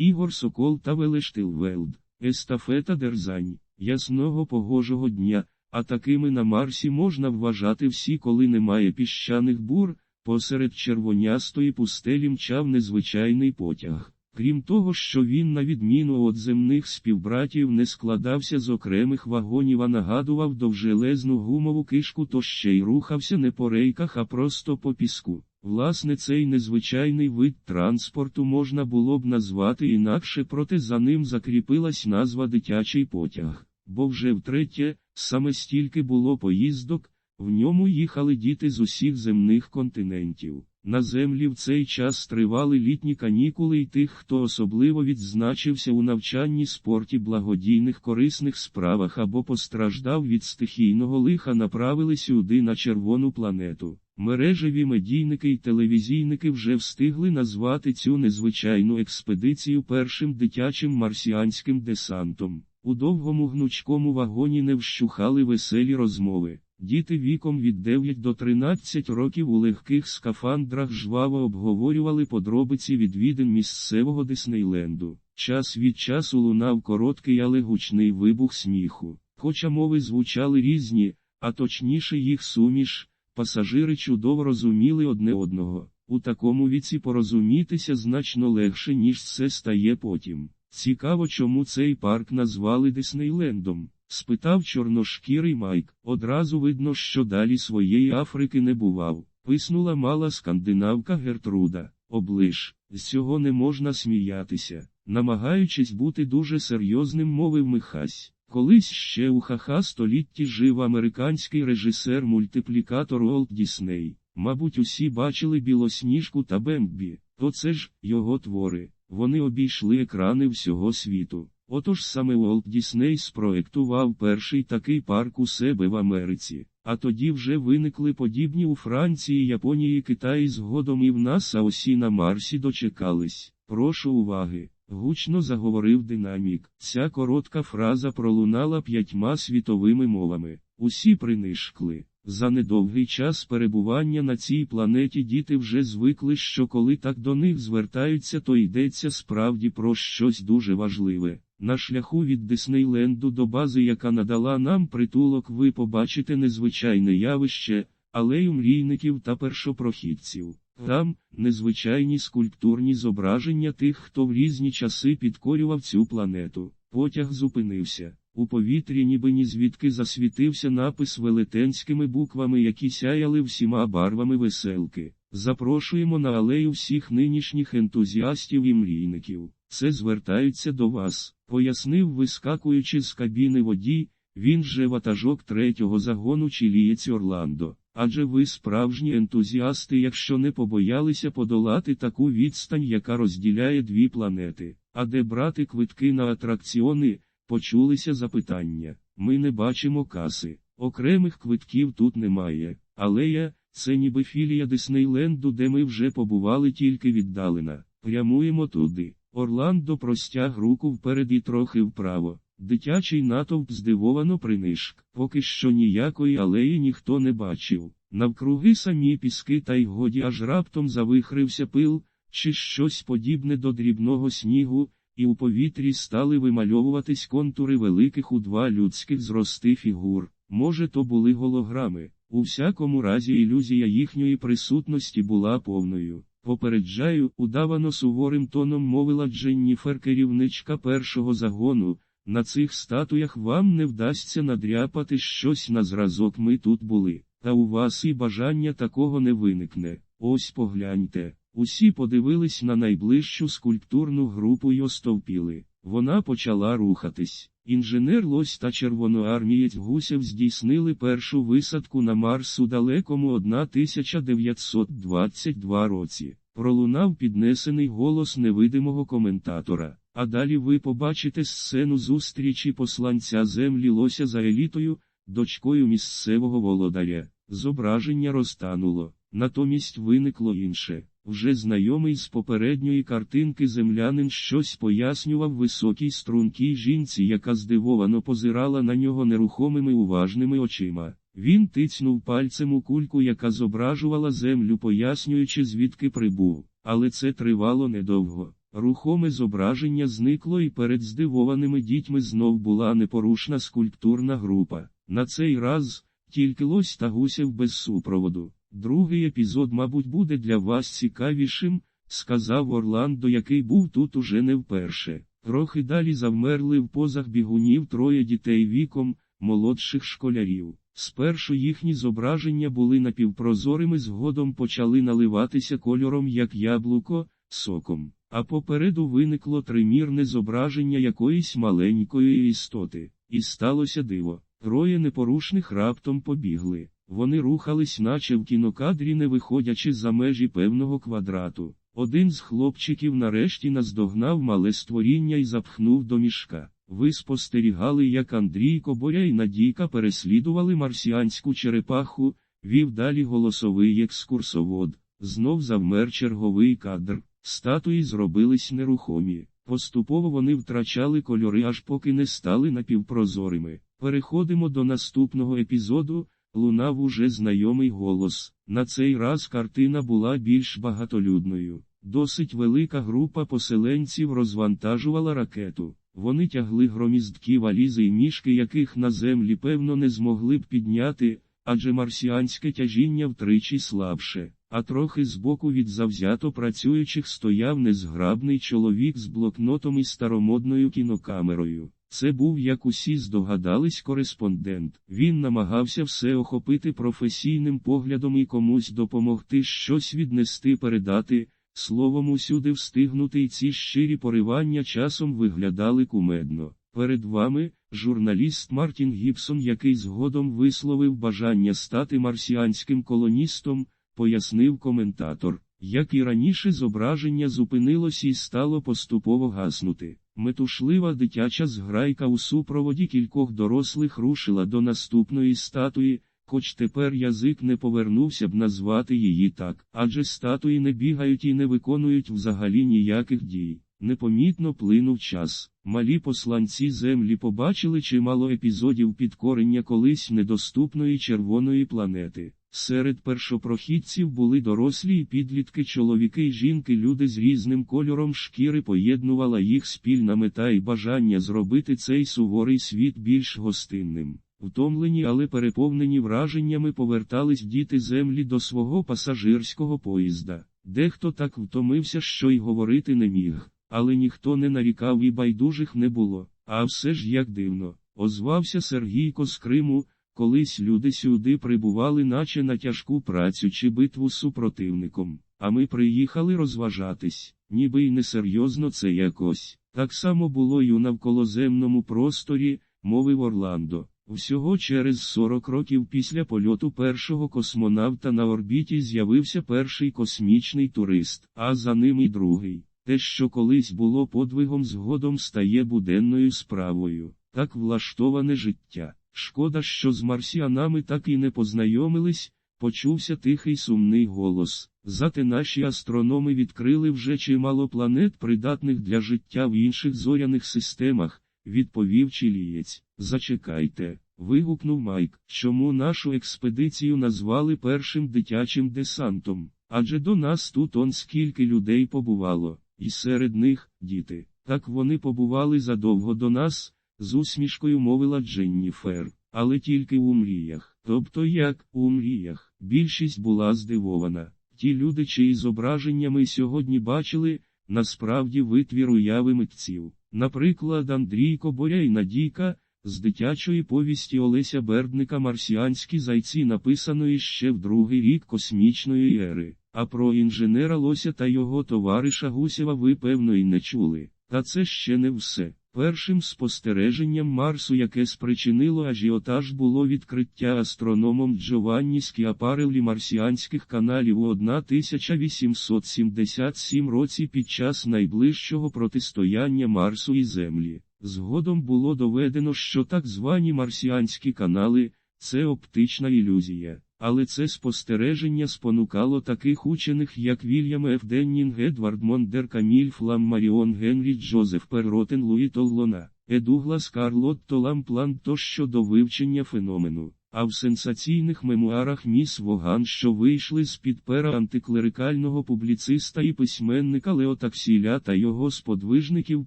Ігор Сокол та Велештилвелд. Естафета дерзань, ясного погожого дня, а такими на Марсі можна вважати всі, коли немає піщаних бур, посеред червонястої пустелі мчав незвичайний потяг. Крім того, що він, на відміну від земних співбратів, не складався з окремих вагонів, а нагадував довжелезну гумову кишку, то ще й рухався не по рейках, а просто по піску. Власне, цей незвичайний вид транспорту можна було б назвати інакше, проте за ним закріпилась назва дитячий потяг, бо вже втретє, саме стільки було поїздок, в ньому їхали діти з усіх земних континентів. На землі в цей час тривали літні канікули і тих, хто особливо відзначився у навчанні спорті благодійних корисних справах або постраждав від стихійного лиха, направили сюди на червону планету. Мережеві медійники і телевізійники вже встигли назвати цю незвичайну експедицію першим дитячим марсіанським десантом. У довгому гнучкому вагоні не вщухали веселі розмови. Діти віком від 9 до 13 років у легких скафандрах жваво обговорювали подробиці відвідин місцевого Диснейленду. Час від часу лунав короткий, але гучний вибух сміху. Хоча мови звучали різні, а точніше їх суміш, пасажири чудово розуміли одне одного. У такому віці порозумітися значно легше, ніж це стає потім. Цікаво, чому цей парк назвали Диснейлендом. Спитав чорношкірий Майк. Одразу видно, що далі своєї Африки не бував. Писнула мала скандинавка Гертруда. Оближ, з цього не можна сміятися. Намагаючись бути дуже серйозним, мовив Михась. Колись ще у хаха столітті жив американський режисер-мультиплікатор Уолт Дісней. Мабуть, усі бачили білосніжку та Бембі. То це ж його твори. Вони обійшли екрани всього світу. Отож саме Уолт Дісней спроектував перший такий парк у себе в Америці, а тоді вже виникли подібні у Франції, Японії, Китаї згодом і в нас, а осі на Марсі дочекались. Прошу уваги. Гучно заговорив динамік. Ця коротка фраза пролунала п'ятьма світовими мовами. Усі принишкли. За недовгий час перебування на цій планеті діти вже звикли, що коли так до них звертаються, то йдеться справді про щось дуже важливе. На шляху від Диснейленду до бази, яка надала нам притулок, ви побачите незвичайне явище, алею мрійників та першопрохідців. Там незвичайні скульптурні зображення тих, хто в різні часи підкорював цю планету. Потяг зупинився. У повітрі ніби ні звідки засвітився напис велетенськими буквами, які сяяли всіма барвами веселки. Запрошуємо на алею всіх нинішніх ентузіастів і мрійників. Це звертаються до вас, пояснив, вискакуючи з кабіни водій, він же ватажок третього загону чилієць Орландо. Адже ви справжні ентузіасти, якщо не побоялися подолати таку відстань, яка розділяє дві планети. А де брати квитки на атракціони, почулися запитання. Ми не бачимо каси. Окремих квитків тут немає. Алея це ніби філія Диснейленду, де ми вже побували тільки віддалена. Прямуємо туди. Орландо простяг руку вперед і трохи вправо. Дитячий натовп здивовано принишк. Поки що ніякої алеї ніхто не бачив. Навкруги самі піски та й годі аж раптом завихрився пил, чи щось подібне до дрібного снігу, і у повітрі стали вимальовуватись контури великих у два людських зрости фігур. Може, то були голограми. У всякому разі, ілюзія їхньої присутності була повною. Попереджаю, удавано суворим тоном мовила Дженніфер керівничка першого загону. На цих статуях вам не вдасться надряпати щось на зразок ми тут були, та у вас і бажання такого не виникне. Ось погляньте. Усі подивились на найближчу скульптурну групу й остовпіли. Вона почала рухатись. Інженер Лось та червоноармієць Гусев здійснили першу висадку на Марс у далекому 1922 році. Пролунав піднесений голос невидимого коментатора. А далі ви побачите сцену зустрічі посланця землі Лося за елітою, дочкою місцевого володаря. Зображення розтануло. Натомість виникло інше. Вже знайомий з попередньої картинки землянин щось пояснював високій стрункій жінці, яка здивовано позирала на нього нерухомими уважними очима. Він тицнув пальцем у кульку, яка зображувала землю, пояснюючи, звідки прибув. Але це тривало недовго. Рухоме зображення зникло і перед здивованими дітьми знов була непорушна скульптурна група. На цей раз тільки лось та гусів без супроводу. Другий епізод, мабуть, буде для вас цікавішим, сказав Орландо, який був тут уже не вперше. Трохи далі завмерли в позах бігунів троє дітей віком, молодших школярів. Спершу їхні зображення були напівпрозорими, згодом почали наливатися кольором як яблуко, соком, а попереду виникло тримірне зображення якоїсь маленької істоти, і сталося диво. Троє непорушних раптом побігли. Вони рухались, наче в кінокадрі, не виходячи за межі певного квадрату. Один з хлопчиків нарешті наздогнав мале створіння і запхнув до мішка. Ви спостерігали, як Андрійко Боря і Надійка переслідували марсіанську черепаху, вів далі голосовий екскурсовод. Знов завмер черговий кадр. Статуї зробились нерухомі. Поступово вони втрачали кольори, аж поки не стали напівпрозорими. Переходимо до наступного епізоду. Лунав уже знайомий голос. На цей раз картина була більш багатолюдною. Досить велика група поселенців розвантажувала ракету. Вони тягли громіздкі валізи і мішки, яких на землі певно не змогли б підняти, адже марсіанське тяжіння втричі слабше. А трохи збоку від завзято працюючих стояв незграбний чоловік з блокнотом і старомодною кінокамерою. Це був, як усі здогадались, кореспондент. Він намагався все охопити професійним поглядом і комусь допомогти щось віднести, передати, словом, усюди встигнути, і ці щирі поривання часом виглядали кумедно. Перед вами, журналіст Мартін Гібсон, який згодом висловив бажання стати марсіанським колоністом, пояснив коментатор. Як і раніше зображення зупинилось і стало поступово гаснути. Метушлива дитяча зграйка у супроводі кількох дорослих рушила до наступної статуї, хоч тепер язик не повернувся б назвати її так, адже статуї не бігають і не виконують взагалі ніяких дій. Непомітно плинув час. Малі посланці землі побачили чимало епізодів підкорення колись недоступної червоної планети. Серед першопрохідців були дорослі і підлітки, чоловіки й жінки, люди з різним кольором шкіри поєднувала їх спільна мета і бажання зробити цей суворий світ більш гостинним. Втомлені, але переповнені враженнями повертались діти землі до свого пасажирського поїзда. Дехто так втомився, що й говорити не міг, але ніхто не нарікав і байдужих не було. А все ж як дивно, озвався Сергійко з Криму. Колись люди сюди прибували, наче на тяжку працю чи битву з супротивником, а ми приїхали розважатись, ніби й несерйозно це якось. Так само було й у навколоземному просторі, мовив Орландо. Всього через 40 років після польоту першого космонавта на орбіті з'явився перший космічний турист, а за ним і другий. Те, що колись було подвигом, згодом стає буденною справою. Так влаштоване життя. Шкода, що з марсіанами так і не познайомились, почувся тихий сумний голос. Зате наші астрономи відкрили вже чимало планет, придатних для життя в інших зоряних системах, відповів чилієць. Зачекайте. вигукнув Майк, чому нашу експедицію назвали першим дитячим десантом? Адже до нас тут он скільки людей побувало, і серед них діти. Так вони побували задовго до нас з усмішкою мовила Дженніфер, але тільки у мріях. Тобто як у мріях, більшість була здивована. Ті люди, чиї зображення ми сьогодні бачили, насправді витвір уяви митців. Наприклад, Андрійко Боря і Надійка, з дитячої повісті Олеся Бердника Марсіанські зайці написаної ще в другий рік космічної ери, а про інженера Лося та його товариша Гусєва ви певно й не чули. Та це ще не все. Першим спостереженням Марсу, яке спричинило ажіотаж, було відкриття астрономом Джованні Скіапареллі марсіанських каналів у 1877 році під час найближчого протистояння Марсу і Землі. Згодом було доведено, що так звані марсіанські канали це оптична ілюзія. Але це спостереження спонукало таких учених, як Вільям Ф. Деннінг, Едвард Мондер Каміль Флам Маріон Генрі Джозеф Перротен Луї Толлона, Едуглас Карлотто Толам План тощо до вивчення феномену. А в сенсаційних мемуарах міс Воган, що вийшли з під пера антиклерикального публіциста і письменника Леотаксіля та його сподвижників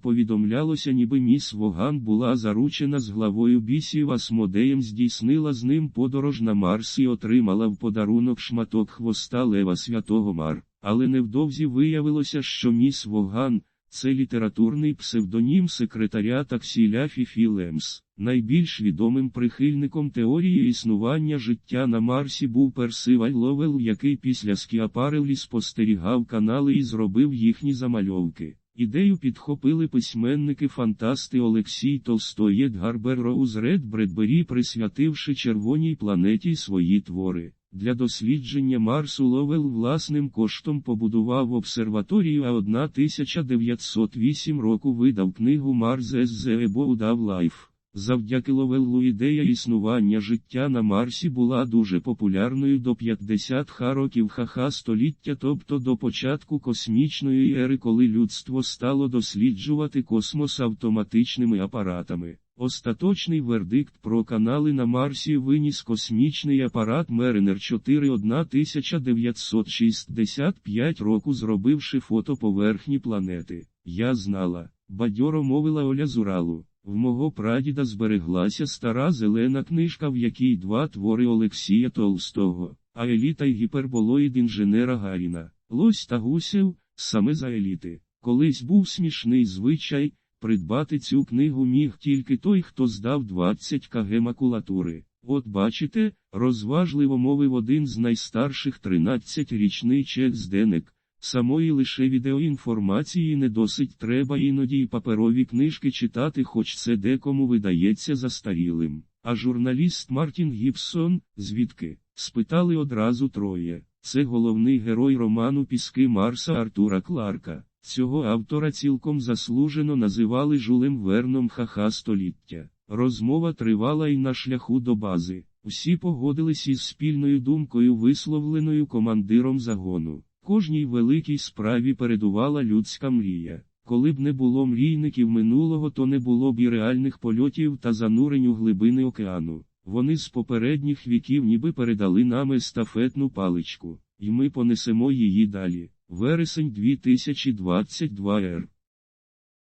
повідомлялося, ніби міс Воган була заручена з главою бісів Асмодеєм, здійснила з ним подорож на Марс і отримала в подарунок шматок хвоста Лева Святого Мар. Але невдовзі виявилося, що міс Воган це літературний псевдонім секретаря таксіля Фіфі Лемс. Найбільш відомим прихильником теорії існування життя на Марсі був Персиваль Ловел, який після Скіапарелі спостерігав канали і зробив їхні замальовки. Ідею підхопили письменники фантасти Олексій Толстой Едгар Берроуз Ред Бредбері, присвятивши червоній планеті свої твори. Для дослідження Марсу Ловел власним коштом побудував обсерваторію, а 1908 року видав книгу as the Abode Life. Завдяки Ловеллу ідея існування життя на Марсі була дуже популярною до 50-ха років ха століття, тобто до початку космічної ери, коли людство стало досліджувати космос автоматичними апаратами. Остаточний вердикт про канали на Марсі виніс космічний апарат Mariner 4 1965 року, зробивши фото поверхні планети. Я знала, бадьоро мовила Оля Зуралу. В мого прадіда збереглася стара зелена книжка, в якій два твори Олексія Толстого, а еліта й гіперболоїд інженера Гаріна, Лось та Гусев, саме за еліти. Колись був смішний звичай. Придбати цю книгу міг тільки той, хто здав 20 кг макулатури. От бачите, розважливо мовив один з найстарших 13-річний Чек Зденек. Самої лише відеоінформації не досить треба іноді й паперові книжки читати, хоч це декому видається застарілим. А журналіст Мартін Гібсон, звідки? спитали одразу троє. Це головний герой роману Піски Марса Артура Кларка. Цього автора цілком заслужено називали Жулем Верном Хаха століття. Розмова тривала і на шляху до бази. Усі погодились із спільною думкою, висловленою командиром загону. Кожній великій справі передувала людська мрія. Коли б не було мрійників минулого, то не було б і реальних польотів та занурень у глибини океану. Вони з попередніх віків ніби передали нам естафетну паличку, і ми понесемо її далі. Вересень 2022 р.